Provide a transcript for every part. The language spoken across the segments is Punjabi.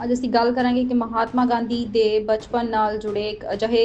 ਅੱਜ ਅਸੀਂ ਗੱਲ ਕਰਾਂਗੇ ਕਿ ਮਹਾਤਮਾ ਗਾਂਧੀ ਦੇ ਬਚਪਨ ਨਾਲ ਜੁੜੇ ਇੱਕ ਅਜਿਹੇ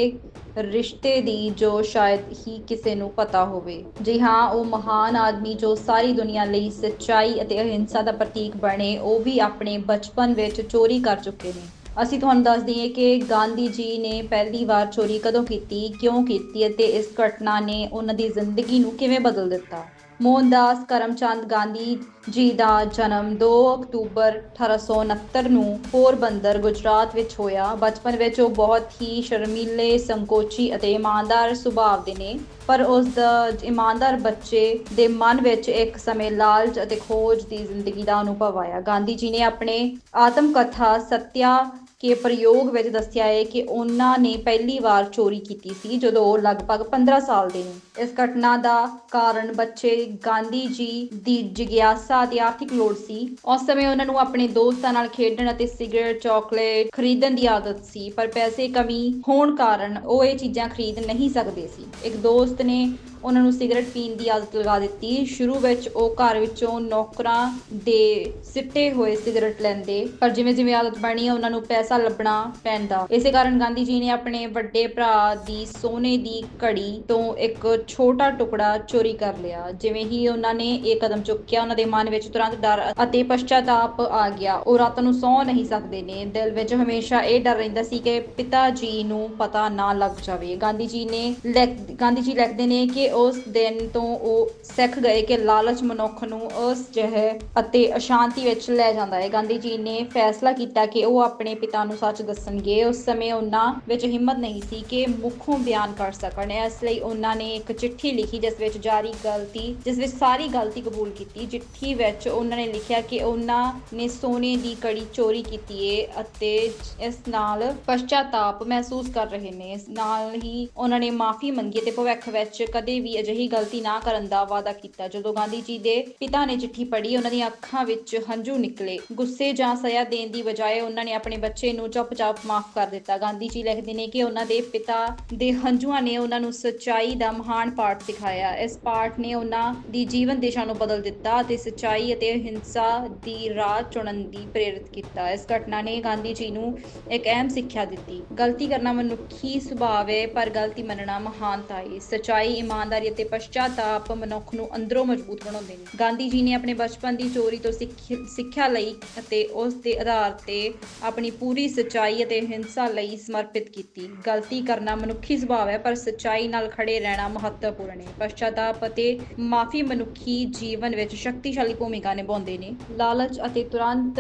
ਰਿਸ਼ਤੇ ਦੀ ਜੋ ਸ਼ਾਇਦ ਹੀ ਕਿਸੇ ਨੂੰ ਪਤਾ ਹੋਵੇ। ਜੀ ਹਾਂ, ਉਹ ਮਹਾਨ ਆਦਮੀ ਜੋ ਸਾਰੀ ਦੁਨੀਆ ਲਈ ਸੱਚਾਈ ਅਤੇ ਅਹਿੰਸਾ ਦਾ ਪ੍ਰਤੀਕ ਬਣੇ, ਉਹ ਵੀ ਆਪਣੇ ਬਚਪਨ ਵਿੱਚ ਚੋਰੀ ਕਰ ਚੁੱਕੇ ਨੇ। ਅਸੀਂ ਤੁਹਾਨੂੰ ਦੱਸ ਦਈਏ ਕਿ ਗਾਂਧੀ ਜੀ ਨੇ ਪਹਿਲੀ ਵਾਰ ਚੋਰੀ ਕਦੋਂ ਕੀਤੀ, ਕਿਉਂ ਕੀਤੀ ਅਤੇ ਇਸ ਘਟਨਾ ਨੇ ਉਹਨਾਂ ਦੀ ਜ਼ਿੰਦਗੀ ਨੂੰ ਕਿਵੇਂ ਬਦਲ ਦਿੱਤਾ? ਮੋਹਨਦਾਸ ਕਰਮਚੰਦ ਗਾਂਧੀ ਜੀ ਦਾ ਜਨਮ 2 ਅਕਤੂਬਰ 1869 ਨੂੰ ਪੋਰਬੰਦਰ ਗੁਜਰਾਤ ਵਿੱਚ ਹੋਇਆ। ਬਚਪਨ ਵਿੱਚ ਉਹ ਬਹੁਤ ਹੀ ਸ਼ਰਮੀਲੇ, ਸੰਕੋਚੀ ਅਤੇ ਇਮਾਨਦਾਰ ਸੁਭਾਅ ਦੇ ਨੇ, ਪਰ ਉਸ ਦਾ ਇਮਾਨਦਾਰ ਬੱਚੇ ਦੇ ਮਨ ਵਿੱਚ ਇੱਕ ਸਮੇਂ ਲਾਲਚ ਅਤੇ ਖੋਜ ਦੀ ਜ਼ਿੰਦਗੀ ਦਾ ਅਨੁਭਵ ਆਇਆ। ਗਾਂਧੀ ਜੀ ਨੇ ਆਪਣੇ ਆਤਮ ਕਥਾ ਸਤਿਆ ਕੇ ਪ੍ਰਯੋਗ ਵਿੱਚ ਦੱਸਿਆ ਹੈ ਕਿ ਉਹਨਾਂ ਨੇ ਪਹਿਲੀ ਵਾਰ ਚੋਰੀ ਕੀਤੀ ਸੀ, ਜਦੋਂ ਉਹ ਲਗਭਗ 15 ਸਾਲ ਦੇ ਨੇ। ਇਸ ਘਟਨਾ ਦਾ ਕਾਰਨ ਬੱਚੇ ਗਾਂਧੀ ਜੀ ਦੀ ਜਿਗਿਆਸਾ ਅਤੇ ਆਰਥਿਕ ਲੋੜ ਸੀ। ਉਸ ਸਮੇਂ ਉਹਨਾਂ ਨੂੰ ਆਪਣੇ ਦੋਸਤਾਂ ਨਾਲ ਖੇਡਣ ਅਤੇ ਸਿਗਰਟ, ਚਾਕਲੇਟ ਖਰੀਦਣ ਦੀ ਆਦਤ ਸੀ, ਪਰ ਪੈਸੇ ਕਮੀ ਹੋਣ ਕਾਰਨ ਉਹ ਇਹ ਚੀਜ਼ਾਂ ਖਰੀਦ ਨਹੀਂ ਸਕਦੇ ਸੀ। ਇੱਕ ਦੋਸਤ ਨੇ ਉਹਨਾਂ ਨੂੰ ਸਿਗਰਟ ਪੀਣ ਦੀ ਆਦਤ ਲਗਾ ਦਿੱਤੀ। ਸ਼ੁਰੂ ਵਿੱਚ ਉਹ ਘਰ ਵਿੱਚੋਂ ਨੌਕਰਾਂ ਦੇ ਸਿੱਟੇ ਹੋਏ ਸਿਗਰਟ ਲੈਂਦੇ। ਪਰ ਜਿਵੇਂ ਜਿਵੇਂ ਆਦਤ ਬਣੀ, ਉਹਨਾਂ ਨੂੰ ਪੈਸਾ ਲੱਭਣਾ ਪੈਂਦਾ। ਇਸੇ ਕਾਰਨ ਗਾਂਧੀ ਜੀ ਨੇ ਆਪਣੇ ਵੱਡੇ ਭਰਾ ਦੀ ਸੋਨੇ ਦੀ ਘੜੀ ਤੋਂ ਇੱਕ ਛੋਟਾ ਟੁਕੜਾ ਚੋਰੀ ਕਰ ਲਿਆ। ਜਿਵੇਂ ਹੀ ਉਹਨਾਂ ਨੇ ਇਹ ਕਦਮ ਚੁੱਕਿਆ, ਉਹਨਾਂ ਦੇ ਮਨ ਵਿੱਚ ਤੁਰੰਤ ਡਰ ਅਤੇ ਪਛਤਾਤਾਪ ਆ ਗਿਆ। ਉਹ ਰਾਤ ਨੂੰ ਸੌ ਨਹੀਂ ਸਕਦੇ ਨੇ। ਦਿਲ ਵਿੱਚ ਹਮੇਸ਼ਾ ਇਹ ਡਰ ਰਹਿੰਦਾ ਸੀ ਕਿ ਪਿਤਾ ਜੀ ਨੂੰ ਪਤਾ ਨਾ ਲੱਗ ਜਾਵੇ। ਗਾਂਧੀ ਜੀ ਨੇ ਲਿਖ- ਗਾਂਧੀ ਜੀ ਲਿਖਦੇ ਨੇ ਕਿ ਉਸ ਦਿਨ ਤੋਂ ਉਹ ਸਿੱਖ ਗਏ ਕਿ ਲਾਲਚ ਮਨੁੱਖ ਨੂੰ ਅਸਜਹ ਅਤੇ ਅਸ਼ਾਂਤੀ ਵਿੱਚ ਲੈ ਜਾਂਦਾ ਹੈ। ਗਾਂਧੀ ਜੀ ਨੇ ਫੈਸਲਾ ਕੀਤਾ ਕਿ ਉਹ ਆਪਣੇ ਪਿਤਾ ਨੂੰ ਸੱਚ ਦੱਸਣਗੇ। ਉਸ ਸਮੇਂ ਉਹਨਾਂ ਵਿੱਚ ਹਿੰਮਤ ਨਹੀਂ ਸੀ ਕਿ ਮੁੱਖੋਂ ਬਿਆਨ ਕਰ ਸਕਣ। ਇਸ ਲਈ ਉਹਨਾਂ ਨੇ ਇੱਕ ਚਿੱਠੀ ਲਿਖੀ, ਜਿਸ ਵਿੱਚ ਜਾਰੀ ਗਲਤੀ, ਜਿਸ ਵਿੱਚ ਸਾਰੀ ਗਲਤੀ ਕਬੂਲ ਕੀਤੀ। ਚਿੱਠੀ ਵਿੱਚ ਉਹਨਾਂ ਨੇ ਲਿਖਿਆ ਕਿ ਉਹਨਾਂ ਨੇ ਸੋਨੇ ਦੀ ਕੜੀ ਚੋਰੀ ਕੀਤੀ ਏ ਅਤੇ ਇਸ ਨਾਲ ਪਛਤਾਤਾਪ ਮਹਿਸੂਸ ਕਰ ਰਹੇ ਨੇ। ਇਸ ਨਾਲ ਹੀ ਉਹਨਾਂ ਨੇ ਮਾਫੀ ਮੰਗੀ ਤੇ ਭਵਿੱਖ ਵਿੱਚ ਕਦੇ ਵੀ ਅਜਿਹੀ ਗਲਤੀ ਨਾ ਕਰਨ ਦਾ ਵਾਅਦਾ ਕੀਤਾ। ਜਦੋਂ ਗਾਂਧੀ ਜੀ ਦੇ ਪਿਤਾ ਨੇ ਚਿੱਠੀ ਪੜ੍ਹੀ, ਉਹਨਾਂ ਦੀਆਂ ਅੱਖਾਂ ਵਿੱਚ ਹੰਝੂ ਨਿਕਲੇ। ਗੁੱਸੇ ਜਾਂ ਸਜ਼ਾ ਦੇਣ ਦੀ ਬਜਾਏ ਉਹਨਾਂ ਨੇ ਆਪਣੇ ਬੱਚੇ ਨੂੰ ਚੁੱਪਚਾਪ ਮਾਫ ਕਰ ਦਿੱਤਾ। ਗਾਂਧੀ ਜੀ ਲਿਖਦੇ ਨੇ ਕਿ ਉਹਨਾਂ ਦੇ ਪਿਤਾ ਦੇ ਹੰਝੂਆਂ ਨੇ ਉਹਨਾਂ ਨੂੰ ਸੱਚਾਈ ਦਾ ਮਹਾਨ ਪਾਠ ਸਿਖਾਇਆ। ਇਸ ਪਾਠ ਨੇ ਉਹਨਾਂ ਦੀ ਜੀਵਨ ਦਿਸ਼ਾ ਨੂੰ ਬਦਲ ਦਿੱਤਾ ਅਤੇ ਸੱਚਾਈ ਅਤੇ ਅਹਿੰਸਾ ਦੀ ਰਾਹ ਚੁਣਨ ਦੀ ਪ੍ਰੇਰਿਤ ਕੀਤਾ। ਇਸ ਘਟਨਾ ਨੇ ਗਾਂਧੀ ਜੀ ਨੂੰ ਇੱਕ ਅਹਿਮ ਸਿੱਖਿਆ ਦਿੱਤੀ। ਗਲਤੀ ਕਰਨਾ ਮਨੁੱਖੀ ਸੁਭਾਅ ਹੈ ਪਰ ਗਲਤੀ ਮੰਨਣਾ ਮਹਾਨਤਾ ਹੈ ਸੱਚਾਈ ਇਮਾਨਦਾਰੀ ਅਤੇ ਪਛਤਾਤਾਪ ਮਨੁੱਖ ਨੂੰ ਅੰਦਰੋਂ ਮਜ਼ਬੂਤ ਬਣਾਉਂਦੇ ਨੇ। ਗਾਂਧੀ ਜੀ ਨੇ ਆਪਣੇ ਬਚਪਨ ਦੀ ਚੋਰੀ ਤੋਂ ਸਿੱਖਿਆ ਲਈ ਅਤੇ ਉਸ ਦੇ ਆਧਾਰ ਤੇ ਆਪਣੀ ਪੂਰੀ ਸੱਚਾਈ ਅਤੇ ਹਿੰਸਾ ਲਈ ਸਮਰਪਿਤ ਕੀਤੀ। ਗਲਤੀ ਕਰਨਾ ਮਨੁੱਖੀ ਸੁਭਾਅ ਹੈ, ਪਰ ਸੱਚਾਈ ਨਾਲ ਖੜੇ ਰਹਿਣਾ ਮਹੱਤਵਪੂਰਨ ਹੈ। ਪਛਤਾਤਾਪ ਅਤੇ ਮਾਫੀ ਮਨੁੱਖੀ ਜੀਵਨ ਵਿੱਚ ਸ਼ਕਤੀਸ਼ਾਲੀ ਭੂਮਿਕਾ ਨਿਭਾਉਂਦੇ ਨੇ। ਲਾਲਚ ਅਤੇ ਤੁਰੰਤ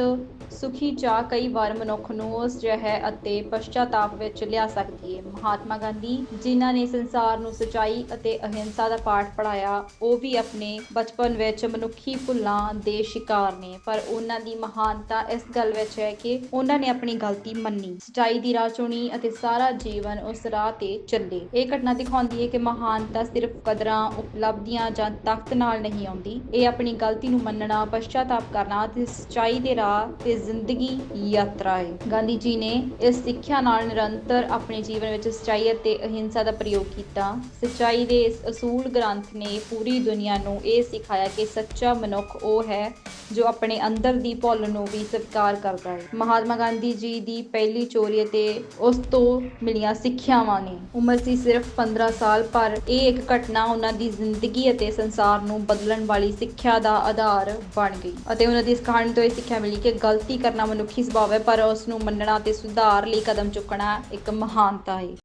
ਸੁਖੀ ਚਾਹ ਕਈ ਵਾਰ ਮਨੁੱਖ ਨੂੰ ਉਸ ਜਹ ਅਤੇ ਪਛਤਾਤਾਪ ਵਿੱਚ ਲਿਆ ਸਕਦੀ ਹੈ। ਮਹਾਤਮਾ ਗਾਂਧੀ, ਜਿਨ੍ਹਾਂ ਨੇ ਸੰਸਾਰ ਨੂੰ ਸਚਾਈ ਅਤੇ ਅਹਿੰਸਾ ਦਾ ਪਾਠ ਪੜਾਇਆ ਉਹ ਵੀ ਆਪਣੇ ਬਚਪਨ ਵਿੱਚ ਮਨੁੱਖੀ ਭੁੱਲਾਂ ਦੇ ਸ਼ਿਕਾਰ ਨੇ। ਪਰ ਉਹਨਾਂ ਦੀ ਮਹਾਨਤਾ ਇਸ ਗੱਲ ਵਿੱਚ ਹੈ ਕਿ ਉਹਨਾਂ ਨੇ ਆਪਣੀ ਗਲਤੀ ਮੰਨੀ। ਸਚਾਈ ਦੀ ਰਾਹ ਚੁਣੀ ਅਤੇ ਸਾਰਾ ਜੀਵਨ ਉਸ ਰਾਹ ਤੇ ਚੱਲੇ। ਇਹ ਘਟਨਾ ਦਿਖਾਉਂਦੀ ਹੈ ਕਿ ਮਹਾਨਤਾ ਸਿਰਫ ਕਦਰਾਂ ਉਪਲਬਧੀਆਂ ਜਾਂ ਤਾਕਤ ਨਾਲ ਨਹੀਂ ਆਉਂਦੀ। ਇਹ ਆਪਣੀ ਗਲਤੀ ਨੂੰ ਮੰਨਣਾ, ਪਛਤਾਤਾਪ ਕਰਨਾ ਤੇ ਸਚਾਈ ਦੇ ਰਾਹ ਤੇ ਜ਼ਿੰਦਗੀ ਯਾਤਰਾ ਹੈ। ਗਾਂਧੀ ਜੀ ਨੇ ਇਸ ਸਿੱਖਿਆ ਨਾਲ ਨਿਰੰਤਰ ਆਪਣੇ ਜੀਵਨ ਵਿੱਚ ਸਚਾਈ ਅਤੇ ਅਹਿੰਸਾ ਦਾ ਪ੍ਰਯੋਗ ਕੀਤਾ। ਸਚਾਈ ਦੇ ਇਸ ਅਸੂਲ ਗ੍ਰੰਥ ਨੇ ਪੂਰੀ ਦੁਨੀਆ ਨੂੰ ਇਹ ਸਿਖਾਇਆ ਕਿ ਸੱਚਾ ਮਨੁੱਖ ਉਹ ਹੈ ਜੋ ਆਪਣੇ ਅੰਦਰ ਦੀ ਭੁੱਲ ਨੂੰ ਵੀ ਸਵੀਕਾਰ ਕਰਦਾ ਹੈ। ਮਹਾਤਮਾ ਗਾਂਧੀ ਜੀ ਦੀ ਪਹਿਲੀ ਚੋਰੀ ਅਤੇ ਉਸ ਤੋਂ ਮਿਲੀਆਂ ਸਿੱਖਿਆਵਾਂ ਨੇ। ਉਮਰ ਸੀ ਸਿਰਫ 15 ਸਾਲ, ਪਰ ਇਹ ਇੱਕ ਘਟਨਾ ਉਹਨਾਂ ਦੀ ਜ਼ਿੰਦਗੀ ਅਤੇ ਸੰਸਾਰ ਨੂੰ ਬਦਲਣ ਵਾਲੀ ਸਿੱਖਿਆ ਦਾ ਆਧਾਰ ਬਣ ਗਈ। ਅਤੇ ਉਹਨਾਂ ਦੀ ਇਸ ਕਹਾਣੀ ਤੋਂ ਇਹ ਸਿੱਖਿਆ ਮਿਲੀ ਕਿ ਗਲਤੀ ਕਰਨਾ ਮਨੁੱਖੀ ਸੁਭਾਅ ਹੈ, ਪਰ ਉਸ ਨੂੰ ਮੰਨਣਾ ਅਤੇ ਸੁਧਾਰ ਲਈ ਕਦਮ ਚੁੱਕਣਾ ਇੱਕ ਮਹਾਨਤਾ ਹੈ।